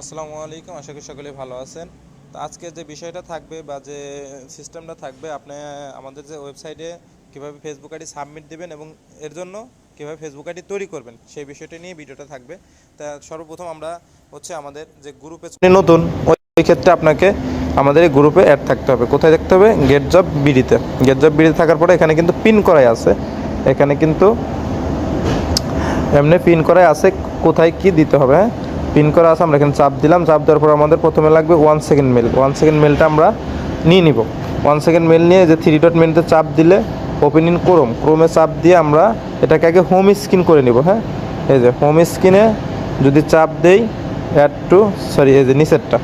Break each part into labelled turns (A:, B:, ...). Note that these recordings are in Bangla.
A: আসসালামু আলাইকুম, আশা করি সকলে ভালো আছেন। তো আজকে যে বিষয়টা থাকবে বা যে সিস্টেমটা থাকবে, আপনি আমাদের যে ওয়েবসাইটে কীভাবে ফেসবুক আইডি সাবমিট দিবেন এবং এর জন্য কীভাবে ফেসবুক আইডি তৈরি করবেন, সেই বিষয়টা নিয়ে ভিডিওটা থাকবে। তা সর্বপ্রথম আমরা হচ্ছে আমাদের যে গ্রুপে নতুন, ওই ক্ষেত্রে আপনাকে আমাদের এই গ্রুপে অ্যাড থাকতে হবে। কোথায় থাকতে হবে? গেট জব বিডিতে গেট জব বিডিতে থাকার পরে এখানে কিন্তু পিন করাই আছে। এখানে কিন্তু এমনি পিন করাই আছে কোথায় কি দিতে হবে হ্যাঁ? পিন করা আছে, আমরা এখানে চাপ দিলাম। চাপ দেওয়ার পর আমাদের প্রথমে লাগবে one second mail one second মেলটা আমরা নিয়ে নিব। ওয়ান সেকেন্ড মেল নিয়ে যে থ্রি ডট মেলতে চাপ দিলে ওপেন ইন ক্রোম ক্রোমে চাপ দিয়ে আমরা এটাকে আগে হোম স্ক্রিন করে নিব হ্যাঁ? এই যে হোম স্ক্রিনে যদি চাপ দেই অ্যাড টু সরি এই যে নিচেরটা।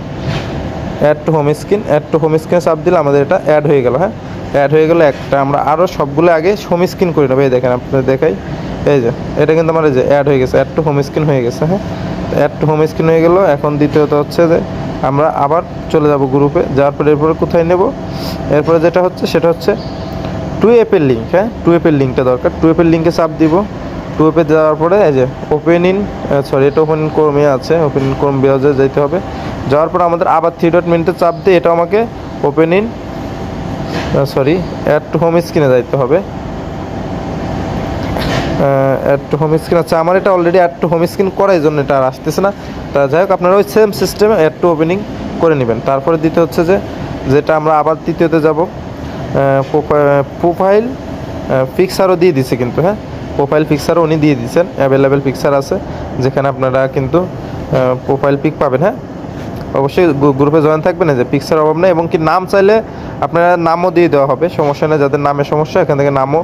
A: Add to home screen add to home স্ক্রিনে চাপ দিলে আমাদের এটা অ্যাড হয়ে গেল হ্যাঁ? অ্যাড হয়ে গেলো একটা আমরা আরও সবগুলো আগে হোম স্ক্রিন করে নেব। এই দেখেন, আপনাদের দেখাই। এই যে, এটা কিন্তু আমার এই যে অ্যাড হয়ে গেছে অ্যাড টু হোম স্ক্রিন হয়ে গেছে হ্যাঁ? অ্যাড হোম স্ক্রিন হয়ে গেলো। এখন দ্বিতীয়ত হচ্ছে যে আমরা আবার চলে যাব গ্রুপে যাওয়ার পরে এরপরে কোথায় নেব? এরপরে যেটা হচ্ছে সেটা হচ্ছে টু অ্যাপের লিঙ্ক হ্যাঁ? টু অ্যাপের লিঙ্কটা দরকার টু অ্যাপের লিঙ্কে চাপ দিব। টু অ্যাপে যাওয়ার পরে এই যে ওপেন ইন সরি এটা ওপেন ক্রোমে আছে। ওপেন ইন ক্রোম ব্রাউজারে যেতে হবে। যাওয়ার পর আমাদের আবার থ্রি ডট মিনিটে চাপ দিয়ে এটা আমাকে open in sorry add to home স্ক্রিনে যাইতে হবে। অ্যাড টু হোম স্ক্রিন আচ্ছা আমার এটা already add to home screen করা এই জন্য এটা আর আসতেছে না। তা যাই হোক, আপনারা ওই সেম সিস্টেমে অ্যাড টু ওপেনিং করে নেবেন। তারপরে দিতে হচ্ছে যে, যেটা আমরা আবার তৃতীয়তে যাব প্রোফাইল পিকচারও দিয়ে দিছে কিন্তু হ্যাঁ? প্রোফাইল পিকচারও উনি দিয়ে দিচ্ছেন অ্যাভেলেবেল পিকচার আছে, যেখানে আপনারা কিন্তু প্রোফাইল পিক পাবেন হ্যাঁ? অবশ্যই গ্রুপে জয়েন থাকবেন। যে পিকচার অভাব নেই এবং কি নাম চাইলে আপনারা নামও দিয়ে দেওয়া হবে। সমস্যা নেই, যাদের নামের সমস্যা, এখান থেকে নামও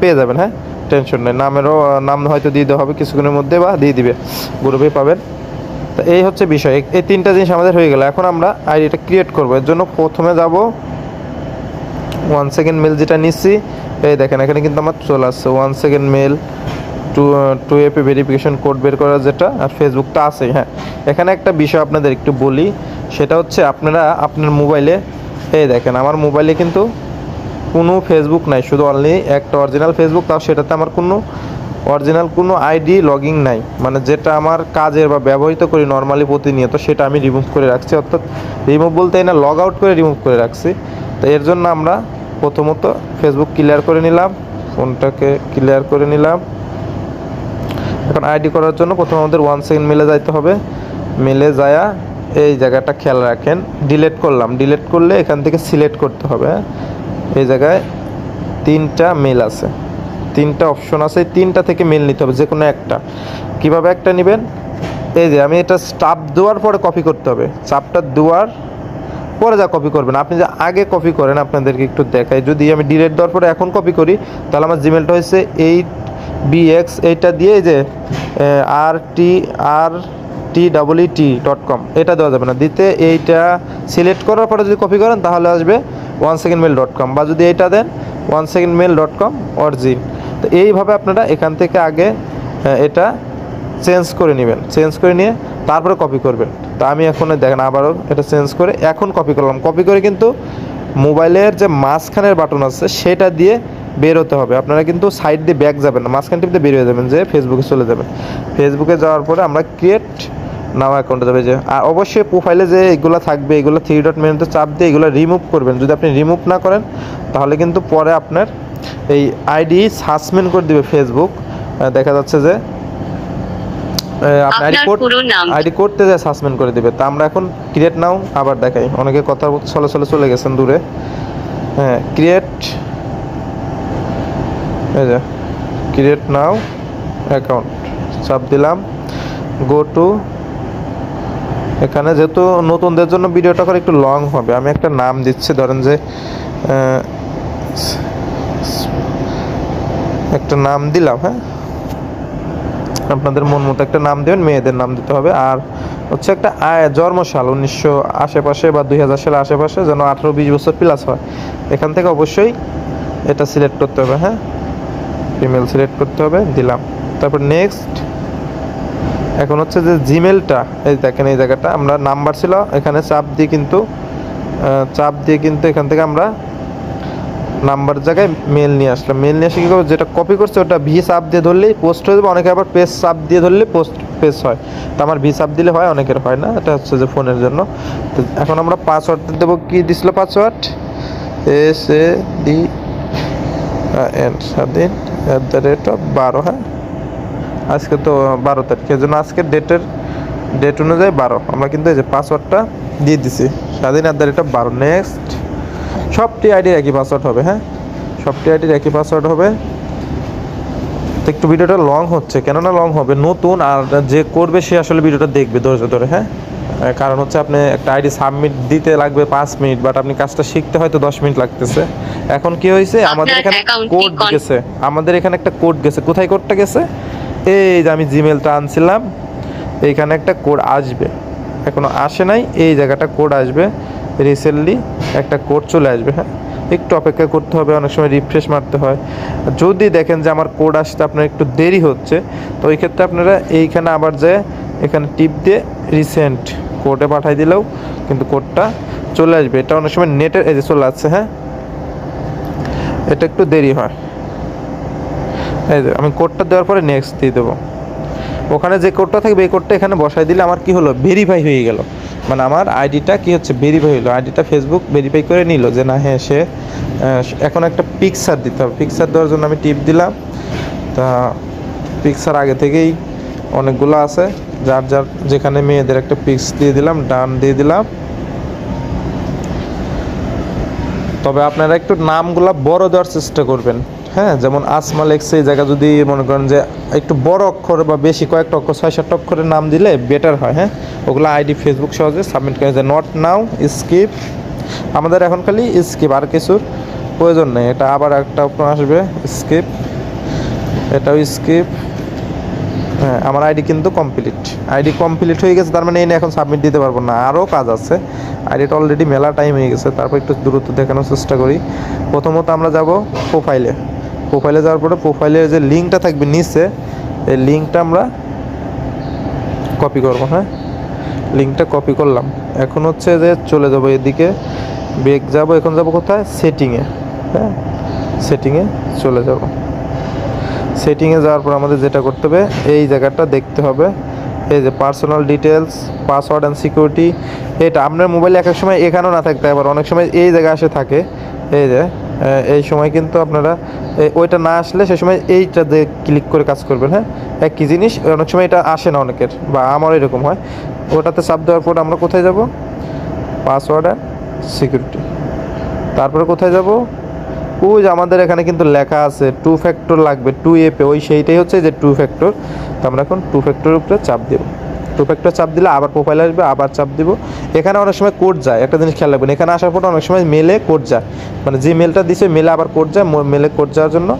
A: পেয়ে যাবেন হ্যাঁ? টেনশন নেই। নামেরও নাম হয়তো দিয়ে দেওয়া হবে কিছুক্ষণের মধ্যে বা দিয়ে দিবে। গ্রুপে পাবেন। তো এই হচ্ছে বিষয়। এই- তিনটা জিনিস আমাদের হয়ে গেল। এখন আমরা আইডিটা ক্রিয়েট করব। এর জন্য প্রথমে যাব। ওয়ান সেকেন্ড মেল যেটা নিচ্ছি, এই দেখেন, এখানে কিন্তু আমার চলে আসছে। One second mail to to AP verification code বের করা যেটা, আর ফেসবুকটা আছে হ্যাঁ। এখানে একটা বিষয় আপনাদের একটু বলি। সেটা হচ্ছে আপনারা আপনার মোবাইলে এই দেখেন, আমার মোবাইলে কিন্তু কোনো ফেসবুক নাই, শুধু অনলি একটা অরিজিনাল ফেসবুক তাও সেটাতে আমার কোনো অরিজিনাল কোনো আইডি লগিং নাই। মানে যেটা আমার কাজের বা ব্যবহৃত করি নর্মালি প্রতিনিয়ত, সেটা আমি রিমুভ করে রাখছি। অর্থাৎ রিমুভ বলতে না লগ আউট করে রিমুভ করে রাখছি। তো এর জন্য আমরা প্রথমত ফেসবুক ক্লিয়ার করে নিলাম, ফোনটাকে ক্লিয়ার করে নিলাম। এখন আইডি করার জন্য প্রথমে আমাদের ওয়ান সেকেন্ড মেলে যাইতে হবে। মেলে যায়া এই জায়গাটা খেয়াল রাখেন। ডিলেট করলাম। ডিলেট করলে এখান থেকে সিলেক্ট করতে হবে হ্যাঁ? এই জায়গায় তিনটা মেল আছে। তিনটা অপশন আছে তিনটা থেকে মেল নিতে হবে যে কোনো একটা। কীভাবে একটা নেবেন? এই যে আমি এটা স্টাফ দেওয়ার পরে কপি করতে হবে। চাপটা দেওয়ার পরে যা কপি করবেন। আপনি যে আগে কপি করেন, আপনাদেরকে একটু দেখাই। যদি আমি ডিলেট দেওয়ার পরে এখন কপি করি, তাহলে আমার জিমেলটা হয়েছে এইট বিএক্স এইটা দিয়ে যে আর টি আর টি ডাবল ই টি ডট কম এটা দেওয়া যাবে না। দিতে এইটা সিলেক্ট করার পরে যদি কপি করেন, তাহলে আসবে one second mail dot com বা যদি এইটা দেন one second mail dot com origin তো এইভাবে আপনারা এখান থেকে আগে এটা চেঞ্জ করে নেবেন। চেঞ্জ করে নিয়ে তারপরে কপি করবেন। তা আমি এখন দেখেন আবারও এটা চেঞ্জ করে এখন কপি করলাম। কপি করে কিন্তু মোবাইলের যে মাঝখানের বাটন আছে, সেটা দিয়ে বের হতে হবে। আপনারা কিন্তু সাইড দিয়ে ব্যাক যাবেন না, মাঝখান টিপতে বের হয়ে যাবেন যে ফেসবুকে চলে যাবেন। ফেসবুকে যাওয়ার পরে আমরা ক্রিয়েট নাও অ্যাকাউন্টে যাবে যে আর অবশ্যই প্রোফাইলে যে এগুলো থাকবে এগুলো থ্রি ডট মেনুতে চাপ দিয়ে এগুলো রিমুভ করবেন। যদি আপনি রিমুভ না করেন তাহলে কিন্তু পরে আপনার এই আইডি সাসপেন্ড করে দিবে ফেসবুক দেখা যাচ্ছে যে আপনি আইডি
B: আপনার
A: কোড আইডি করতে যায় সাসপেন্ড করে দিবে। তা আমরা এখন ক্রিয়েট নাও আবার দেখাই। অনেকে কথা চলে চলে চলে গেছেন দূরে। হ্যাঁ ক্রিয়েট এই যে ক্রিয়েট নাও অ্যাকাউন্ট চাপ দিলাম। গো টু এখানে যেহেতু নতুনদের জন্য ভিডিওটা করে একটু লং হবে, আমি একটা নাম দিচ্ছি, ধরেন যে একটা নাম দিলাম হ্যাঁ? আপনাদের মন মতো একটা নাম দেবেন, মেয়েদের নাম দিতে হবে, আর হচ্ছে একটা আয়, জন্মসাল উনিশশো আশেপাশে বা দুই হাজার সালের আশেপাশে যেন আঠারো বিশ বছর প্লাস হয়। এখান থেকে অবশ্যই এটা সিলেক্ট করতে হবে হ্যাঁ? ফিমেল সিলেক্ট করতে হবে, দিলাম। তারপর নেক্সট এখন হচ্ছে যে জিমেলটা এই দেখেন এই জায়গাটা, আমরা নাম্বার ছিল, এখানে চাপ দিয়ে কিন্তু চাপ দিয়ে কিন্তু এখান থেকে আমরা নাম্বার জায়গায় মেল নিয়ে আসলাম। মেল নিয়ে এসে কী করব, যেটা কপি করছে, ওটা ভি চাপ দিয়ে ধরলেই পোস্ট হয়ে যাবে। অনেকে আবার পেজ চাপ দিয়ে ধরলে পোস্ট পেজ হয়। তো আমার ভি চাপ দিলে হয়, অনেকের হয় না, এটা হচ্ছে যে ফোনের জন্য। তো এখন আমরা পাসওয়ার্ড দেবো, কী দিছিল password S A D N স্বাধীন অ্যাট দ্য রেট অফ বারো হ্যাঁ? আজকে তো বারো তারিখ এই জন্য আজকের ডেটের ডেট অনুযায়ী বারো। আমরা কিন্তু এই যে পাসওয়ার্ডটা দিয়ে দিছি। স্বাধীন রেট অফ বারো। নেক্সট সবটি আইডির একই পাসওয়ার্ড হবে হ্যাঁ? সবটি আইডির একই পাসওয়ার্ড হবে। তো একটু ভিডিওটা লং হচ্ছে কেননা লং হবে। নতুন আর যে করবে সে আসলে ভিডিওটা দেখবে ধৈর্য ধরে হ্যাঁ? কারণ হচ্ছে আপনি একটা আইডি সাবমিট দিতে লাগবে পাঁচ মিনিট বাট আপনি কাজটা শিখতে হয়তো দশ মিনিট লাগতেছে। এখন কি হয়েছে? আমাদের এখানে কোড গেছে। আমাদের এখানে একটা কোড গেছে। কোথায় কোডটা গেছে? এই যে আমি জিমেলটা আনছিলাম, এইখানে একটা কোড আসবে। এখনও আসে নাই, এই জায়গাটা কোড আসবে। রিসেন্টলি একটা কোড চলে আসবে হ্যাঁ? একটু অপেক্ষা করতে হবে, অনেক সময় রিফ্রেশ মারতে হয়। যদি দেখেন যে আমার কোড আসতে আপনার একটু দেরি হচ্ছে, তো ওই ক্ষেত্রে আপনারা এইখানে আবার যে এখানে টিপ দিয়ে রিসেন্ট কোডে পাঠাই দিলেও কিন্তু কোডটা চলে আসবে। এটা অনেক সময় নেটের এজে চলে আসছে হ্যাঁ? এটা একটু দেরি হয়। এই আমি কোডটা দেওয়ার পরে নেক্সট দিয়ে দেবো। ওখানে যে কোডটা থাকবে, এই কোডটা এখানে বসাই দিলে আমার কি হলো? ভেরিফাই হয়ে গেল। মানে আমার আইডিটা কি হচ্ছে? ভেরিফাই হলো আইডিটা ফেসবুক ভেরিফাই করে নিল যে না হ্যাঁ সে এখন একটা পিকচার দিতে হবে। পিকচার দেওয়ার জন্য আমি টিপ দিলাম। তা পিকচার আগে থেকেই অনেকগুলো আছে। যার যার যেখানে মেয়েদের একটা পিক্স দিয়ে দিলাম, ডান দিয়ে দিলাম। তবে আপনারা একটু নামগুলা বড় দেওয়ার চেষ্টা করবেন। হ্যাঁ যেমন আসমা লেখছে এই জায়গা যদি মনে করেন যে একটু বড় অক্ষর বা বেশি কয়েকটা অক্ষর ছয় সাতটা অক্ষরের নাম দিলে বেটার হয় হ্যাঁ? ওগুলো আইডি ফেসবুক সহজে সাবমিট করে যায় নট নাও স্কিপ আমাদের এখন খালি স্কিপ আর কিছুর প্রয়োজন নেই। এটা আবার একটা অপশন আসবে স্কিপ এটাও স্কিপ হ্যাঁ আমার আইডি কিন্তু কমপ্লিট আইডি কমপ্লিট হয়ে গেছে, তার মানে এনে এখন সাবমিট দিতে পারব না। আরও কাজ আছে। আইডিটা অলরেডি মেলা টাইম হয়ে গেছে, তারপর একটু দূরত্ব দেখানোর চেষ্টা করি। প্রথমত আমরা যাব প্রোফাইলে প্রোফাইলে যাওয়ার পরে প্রোফাইলের যে লিঙ্কটা থাকবে নিচে, এই লিঙ্কটা আমরা কপি করব হ্যাঁ? লিঙ্কটা কপি করলাম। এখন হচ্ছে যে চলে যাব এদিকে বেগ যাব, এখন যাব কোথায়? সেটিংয়ে হ্যাঁ? সেটিংয়ে চলে যাব। সেটিংয়ে যাওয়ার পর আমাদের যেটা করতে হবে, এই জায়গাটা দেখতে হবে। এই যে personal details password and security এটা আপনার মোবাইলে এক এক সময় এখানেও না থাকতে আবার অনেক সময় এই জায়গায় আসে থাকে। এই যে এই সময় কিন্তু আপনারা ওইটা না আসলে সে সময় এইটা দিয়ে ক্লিক করে কাজ করবেন হ্যাঁ? একই জিনিস, অনেক সময় এটা আসে না অনেকের, বা আমার এরকম হয়। ওটাতে চাপ দেওয়ার পর আমরা কোথায় যাব? পাসওয়ার্ড অ্যান্ড সিকিউরিটি তারপরে কোথায় যাব? যে আমাদের এখানে কিন্তু লেখা আছে টু ফ্যাক্টর লাগবে টু এপে ওই সেইটাই হচ্ছে যে টু ফ্যাক্টর তো আমরা এখন টু ফ্যাক্টরের উপরে চাপ দেব। টু ফ্যাক্টর চাপ দিলে আবার প্রোফাইল আসবে, আবার চাপ দিব। এখানে অনেক সময় কোড যায়, একটা জিনিস খেয়াল রাখবেন, এখানে আসার পর অনেক সময় মেলে কোড যায়। মানে যে মেলটা দিছে, মেলে আবার কোড যায় মেলে কোড যাওয়ার জন্য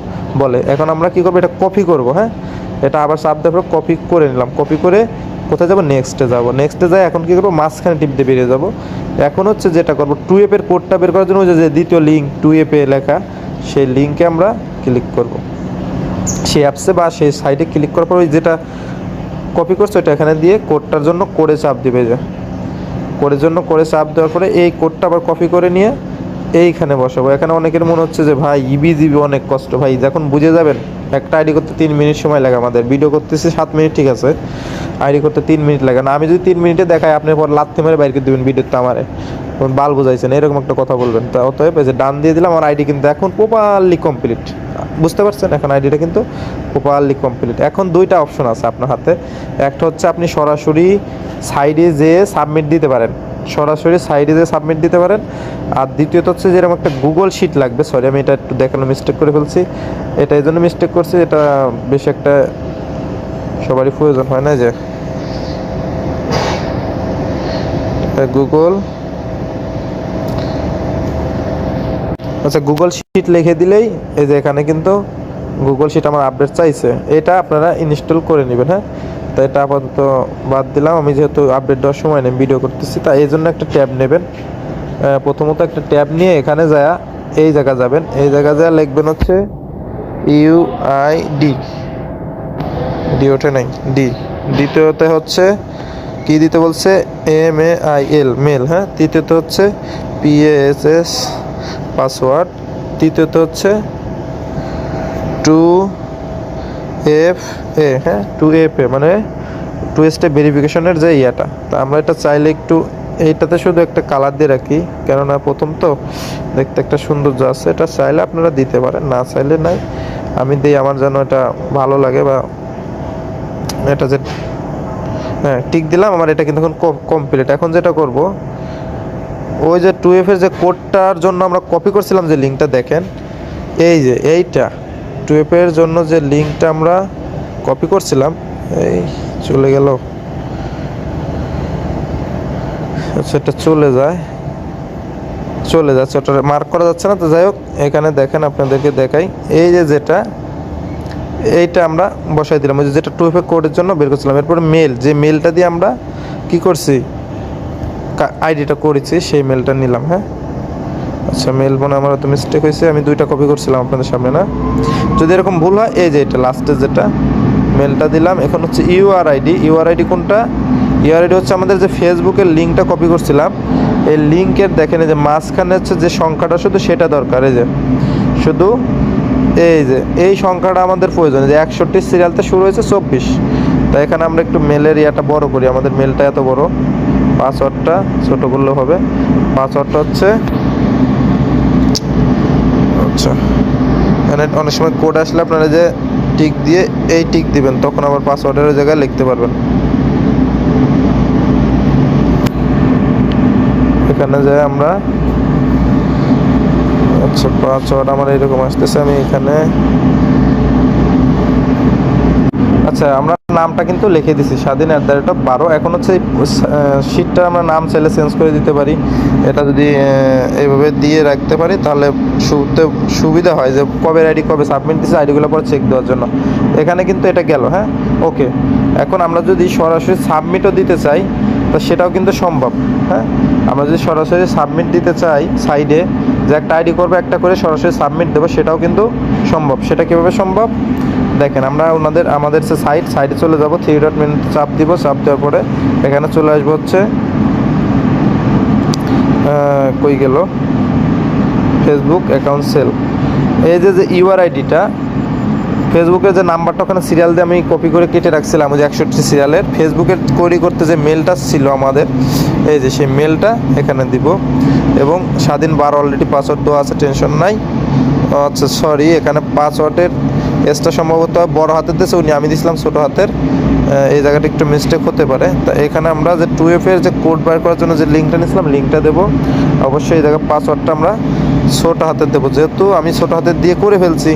A: বলে। এখন আমরা কি করব, এটা কপি করব হ্যাঁ? এটা আবার চাপ দেওয়ার পর কপি করে নিলাম। কপি করে কোথায় যাব? নেক্সটে যাব। নেক্সটে যাই, এখন কী করব? মাঝখানে টিপতে বেরিয়ে যাব। এখন হচ্ছে যেটা করব টু এপের কোডটা বের করার জন্য যে দ্বিতীয় লিঙ্ক টু এপে লেখা, সেই লিঙ্কে আমরা ক্লিক করব। সেই অ্যাপসে বা সেই সাইটে ক্লিক করার পর ওই যেটা কপি করছে, ওইটা এখানে দিয়ে কোডটার জন্য করে চাপ দিবে যে। কোডের জন্য করে চাপ দেওয়ার পরে এই কোডটা আবার কপি করে নিয়ে এইখানে বসাবো। এখানে অনেকের মনে হচ্ছে যে, ভাই ইবি জিবি অনেক কষ্ট। ভাই, যখন বুঝে যাবেন, একটা আইডি করতে তিন মিনিট সময় লাগে আমাদের। ভিডিও করতেছি সাত মিনিট, ঠিক আছে? আইডি করতে তিন মিনিট লাগে না। আমি যদি তিন মিনিটে দেখাই, আপনি পর লাথি মেরে বাইরে করে দেবেন ভিডিওতে আমারে। তখন বাল বুঝাইছেন, এরকম একটা কথা বলবেন। তা অতএব যে ডান দিয়ে দিলাম, আমার আইডি কিন্তু এখন প্রপারলি কমপ্লিট বুঝতে পারছেন? এখন আইডিটা কিন্তু প্রপারলি কমপ্লিট এখন দুইটা অপশন আছে আপনার হাতে। একটা হচ্ছে আপনি সরাসরি সাইডে যেয়ে সাবমিট দিতে পারেন। সরাসরি সাইডে যেয়ে সাবমিট দিতে পারেন। আর দ্বিতীয়ত হচ্ছে যেরকম একটা গুগল শিট লাগবে। সরি আমি এটা একটু দেখানো মিস্টেক করে ফেলছি। এটা এই জন্য মিস্টেক করছি, এটা বেশ একটা সবারই প্রয়োজন হয় না যে। গুগল আচ্ছা গুগল শিট লিখে দিলেই এই যে এখানে কিন্তু গুগল শিট আমার আপডেট চাইছে। এটা আপনারা ইনস্টল করে নেবেন হ্যাঁ? তো এটা আপাতত বাদ দিলাম। আমি যেহেতু আপডেট দেওয়ার সময় নেই ভিডিও করতেছি, তা এই জন্য একটা ট্যাব নেবেন। প্রথমত একটা ট্যাব নিয়ে এখানে যায় এই জায়গা যাবেন। এই জায়গা যায় লিখবেন হচ্ছে ইউআইডি ডি ওঠে নাই ডি দ্বিতীয়তে হচ্ছে, কি দিতে বলছে? M A I L mail হ্যাঁ? তৃতীয়ত হচ্ছে পিএসএস পাসওয়ার্ড তৃতীয়ত হচ্ছে টু এফ এ হ্যাঁ? টু এফ এ মানে টু স্টেপ ভেরিফিকেশনের যে ইয়াটা। তা আমরা এটা চাইলে একটু এইটাতে শুধু একটা কালার দিয়ে রাখি, কেননা প্রথম তো দেখতে একটা সৌন্দর্য আছে। এটা চাইলে আপনারা দিতে পারেন, না চাইলে নাই। আমি দিই, আমার যেন এটা ভালো লাগে বা এটা যে হ্যাঁ টিক দিলাম, আমার এটা কিন্তু এখন কমপ্লিট এখন যেটা করব, ওই যে টু এফ এর যে কোডটার জন্য আমরা কপি করছিলাম যে লিঙ্কটা দেখেন। এই যে, এইটা। টু এফ এর জন্য যে লিঙ্কটা আমরা কপি করছিলাম, এই চলে গেল। আচ্ছা চলে যায়। চলে যাচ্ছে, ওটা মার্ক করা যাচ্ছে না, তো যাই হোক, এখানে দেখেন, আপনাদেরকে দেখাই। এই যে যেটা, এইটা আমরা বসাই দিলাম। ওই যে যেটা টু কোডের জন্য বের করছিলাম। এরপরে মেল যে মেলটা দিয়ে আমরা কি করছি আইডিটা করেছি, সেই মেলটা নিলাম হ্যাঁ? আচ্ছা মেল মনে আমার তো মিস্টেক হয়েছে, আমি দুইটা কপি করছিলাম আপনাদের সামনে, না? যদি এরকম ভুল হয়, এই যে এটা লাস্টে যেটা মেলটা দিলাম, এখন হচ্ছে ইউআর আইডি ইউআর আইডি কোনটা? ইউআর আইডি হচ্ছে আমাদের যে ফেসবুকের লিঙ্কটা কপি করছিলাম, এই লিঙ্কের দেখেন এই যে মাঝখানে হচ্ছে যে সংখ্যাটা শুধু সেটা দরকার, এই যে, শুধু এই যে, এই সংখ্যাটা আমাদের প্রয়োজন যে একষট্টি সিরিয়ালতে শুরু হয়েছে চব্বিশ, তাই এখানে আমরা একটু মেলের ইয়াটা বড় করি, আমাদের মেলটা এত বড় পাসওয়ার্ডটা ছোটো করলেও হবে পাসওয়ার্ডটা হচ্ছে আচ্ছা। এখানে অনেক সময় কোড আসলে আপনারা যে টিক দিয়ে এই টিক দিবেন, তখন আবার পাসওয়ার্ডের জায়গায় লিখতে পারবেন। এখানে যে আমরা আচ্ছা পাসওয়ার্ড আমার এরকম আসতেছে, আমি এখানে আচ্ছা আমরা নামটা কিন্তু লিখে দিছি, স্বাধীন অ্যাট দ্য রেট অফ বারো। এখন হচ্ছে শিটটা আমরা নাম চাইলে চেঞ্জ করে দিতে পারি। এটা যদি এইভাবে দিয়ে রাখতে পারি, তাহলে শুতে সুবিধা হয় যে কবে আইডি কবে সাবমিট দিচ্ছে আইডিগুলো পরে চেক দেওয়ার জন্য। এখানে কিন্তু এটা গেল হ্যাঁ? ওকে এখন আমরা যদি সরাসরি সাবমিটও দিতে চাই, তা সেটাও কিন্তু সম্ভব হ্যাঁ? আমরা যদি সরাসরি সাবমিট দিতে চাই সাইডে যে একটা আইডি করব, একটা করে সরাসরি সাবমিট দেবো, সেটাও কিন্তু সম্ভব। সেটা কীভাবে সম্ভব? দেখেন, আমরা ওনাদের, আমাদের যে সাইড সাইডে চলে যাব থ্রি ডট মিনিট চাপ দিব, চাপ দেওয়ার পরে এখানে চলে আসব হচ্ছে কই গেল? ফেসবুক অ্যাকাউন্ট সেল এই যে যে ইউআর আইডিটা ফেসবুকের যে নাম্বারটা ওখানে সিরিয়াল দিয়ে আমি কপি করে কেটে রাখছিলাম, ওই যে একষট্টি সিরিয়ালের ফেসবুকের তৈরি করতে যে মেলটা ছিল আমাদের, এই যে সেই মেলটা এখানে দিব। এবং স্বাধীন বার অলরেডি পাসওয়ার্ড দেওয়া আছে টেনশন নাই। আচ্ছা সরি এখানে পাসওয়ার্ডের এসটা সম্ভবত বড় হাতের দিয়েছে, উনি আমি দিয়েছিলাম ছোটো হাতের। এই জায়গাটা একটু মিস্টেক হতে পারে। তা এখানে আমরা যে টু এফ এর যে কোড বার করার জন্য যে লিঙ্কটা নিয়েছিলাম লিঙ্কটা দেবো। অবশ্যই এই জায়গায় পাসওয়ার্ডটা আমরা ছোটো হাতের দেবো। যেহেতু আমি ছোটো হাতের দিয়ে করে ফেলছি,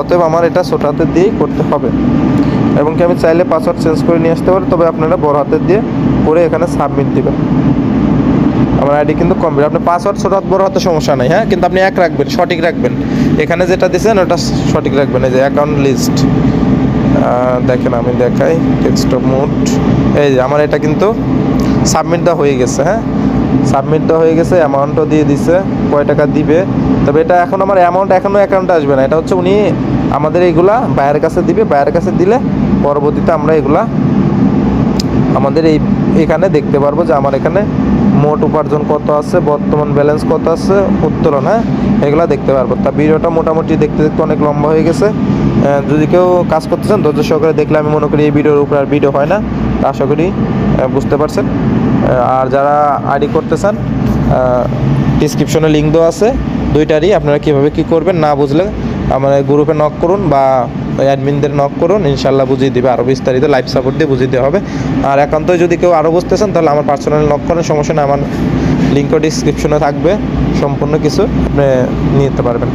A: অতএব আমার এটা ছোটো হাতের দিয়েই করতে হবে। এবং কি আমি চাইলে পাসওয়ার্ড চেঞ্জ করে নিয়ে আসতে পারি, তবে আপনারা বড় হাতের দিয়ে করে এখানে সাবমিট দিবেন। আমার আইডি কিন্তু কমপ্লিট। আপনি পাসওয়ার্ড ছোট বড় হাতে সমস্যা নাই হ্যাঁ? কিন্তু আপনি এক রাখবেন, সঠিক রাখবেন। এখানে যেটা দিয়েছেন ওটা সঠিক রাখবেন। এই যে অ্যাকাউন্ট লিস্ট দেখেন, আমি দেখাই। টেক্সট মোড এই যে, আমার এটা কিন্তু সাবমিট দেওয়া হয়ে গেছে হ্যাঁ? সাবমিট দেওয়া হয়ে গেছে অ্যামাউন্টও দিয়ে দিছে, কয় টাকা দিবে। তবে এটা এখন আমার অ্যামাউন্ট এখনও অ্যাকাউন্টে আসবে না। এটা হচ্ছে উনি আমাদের এইগুলা বায়ের কাছে দিবে। বায়ের কাছে দিলে পরবর্তীতে আমরা এগুলা আমাদের এই এখানে দেখতে পারব যে আমার এখানে মোট উপার্জন কত আছে, বর্তমান ব্যালেন্স কত আছে, উত্তোলন হ্যাঁ? এগুলো দেখতে পারব। তা ভিডিওটা মোটামুটি দেখতে দেখতে অনেক লম্বা হয়ে গেছে। যদি কেউ কাজ করতে চান, ধৈর্য সহকারে দেখলে আমি মনে করি এই ভিডিওর উপর আর ভিডিও হয় না। তা আশা করি বুঝতে পারছেন। আর যারা আইডি করতে চান ডিসক্রিপশনে লিঙ্ক দেওয়া আছে। দুইটারই আপনারা কীভাবে কী করবেন না বুঝলে আমার গ্রুপে নক করুন বা অ্যাডমিনদের নক করুন, ইনশাল্লাহ বুঝিয়ে দেবে আরও বিস্তারিত লাইফ সাপোর্ট দিয়ে বুঝিয়ে দেওয়া হবে। আর একান্তই যদি কেউ আরও বুঝতে চান তাহলে আমার পার্সোনাল নক করেন, সমস্যা আমার লিঙ্কও ডিসক্রিপশনে থাকবে, সম্পূর্ণ কিছু আপনি নিতে পারবেন।